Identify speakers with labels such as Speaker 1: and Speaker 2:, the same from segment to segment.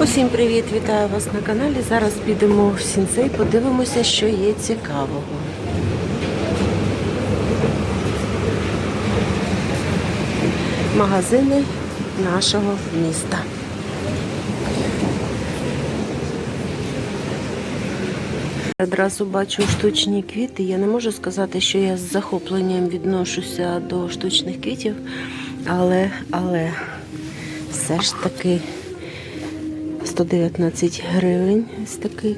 Speaker 1: Усім привіт! Вітаю вас на каналі. Зараз підемо в сінцей, подивимося, що є цікавого. Магазини нашого міста. Одразу бачу штучні квіти. Я не можу сказати, що я з захопленням відношуся до штучних квітів, але, але все ж таки 119 гривень ось такий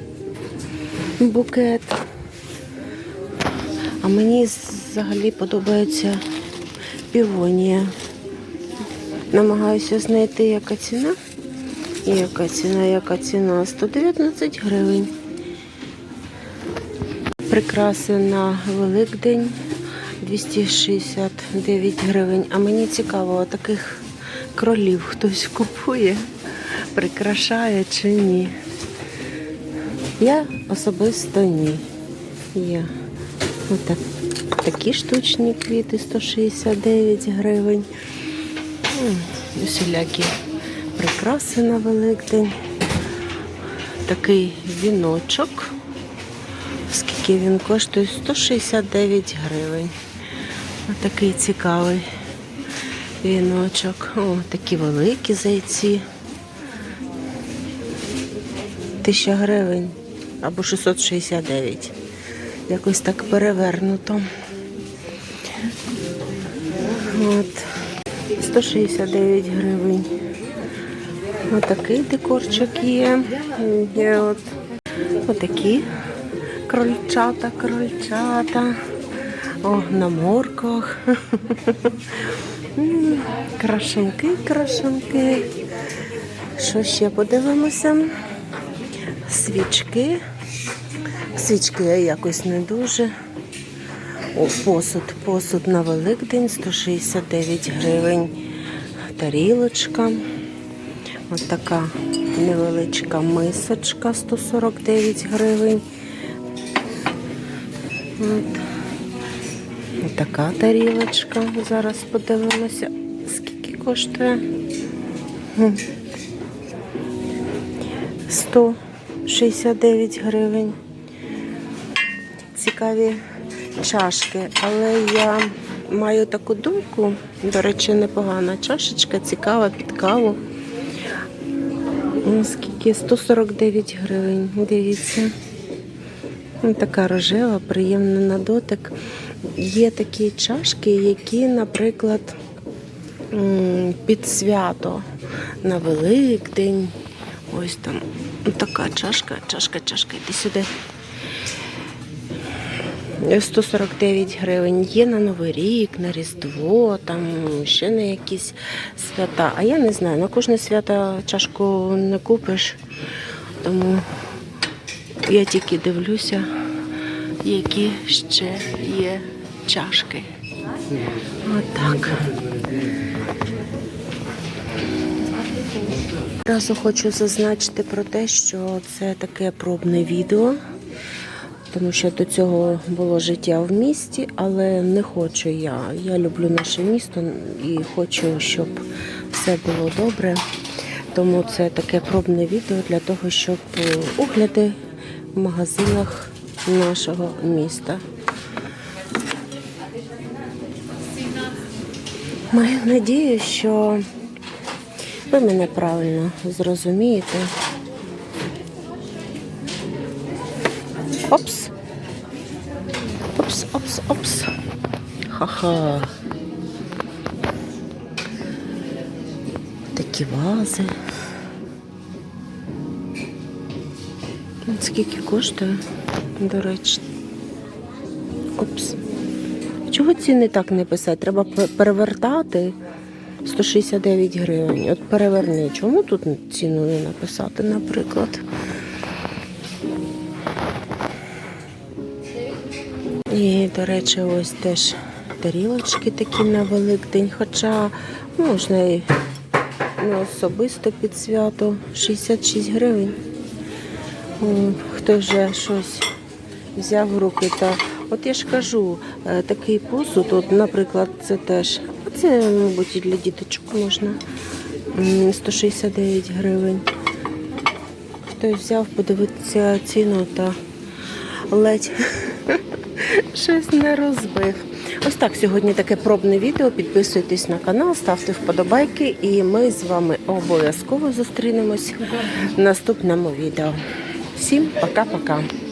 Speaker 1: букет. А мені взагалі подобається півонія. Намагаюся знайти, яка ціна. Яка ціна, яка ціна? 119 гривень. Прикраси на Великдень 269 гривень. А мені цікаво, таких кролів хтось купує, прикрашає чи ні. Я особисто ні. Є отак, такі штучні квіти 169 гривень. Усілякі прикраси на Великдень. Такий віночок. Скільки він коштує? 169 гривень. Отакий цікавий віночок. О, такі великі зайці. Тисяча гривень або 669. Якось так перевернуто. От. 169 гривень. Отакий декорчик є. Є от отакі крольчата, крольчата. О, на морках. Крашенки, крашенки. Що ще подивимося? свічки. Свічки якось не дуже. О, Посуд, посуд на Великдень 169 гривень. Тарілочка. Ось така невеличка мисочка 149 гривень. От. Ось така тарілочка. Зараз подивимося, скільки коштує. 100 69 гривень. Цікаві чашки. Але я маю таку думку, до речі, непогана чашечка, цікава під каву. Скільки? 149 гривень. Дивіться. Ну, така рожева, приємна на дотик. Є такі чашки, які, наприклад, під свято на Великдень. Ось там така чашка, чашка, чашка, йди сюди. 149 гривень. Є на Новий рік, на Різдво, там ще на якісь свята. А я не знаю, на кожне свято чашку не купиш. Тому я тільки дивлюся, які ще є чашки. Отак. Одразу хочу зазначити про те, що це таке пробне відео тому що до цього було життя в місті, але не хочу я. Я люблю наше місто і хочу, щоб все було добре. Тому це таке пробне відео для того, щоб огляди в магазинах нашого міста. Маю надію, що ви мене правильно зрозумієте. Опс. Опс, опс, опс. Ха-ха. Такі вази. Скільки коштує, до речі. Опс. Чого ціни так не писати? Треба перевертати 169 гривень. От переверни. Чому тут ціну не написати, наприклад? І, до речі, ось теж тарілочки такі на Великдень, хоча можна і не особисто під свято 66 гривень. Хто вже щось взяв в руки та от я ж кажу, е, такий посуд, от, наприклад, це теж, це, мабуть, і для діточок можна. 169 гривень. хтось взяв подивитися ціну та ледь щось не розбив. Ось так сьогодні таке пробне відео. Підписуйтесь на канал, ставте вподобайки, і ми з вами обов'язково зустрінемось в наступному відео. Всім пока-пока.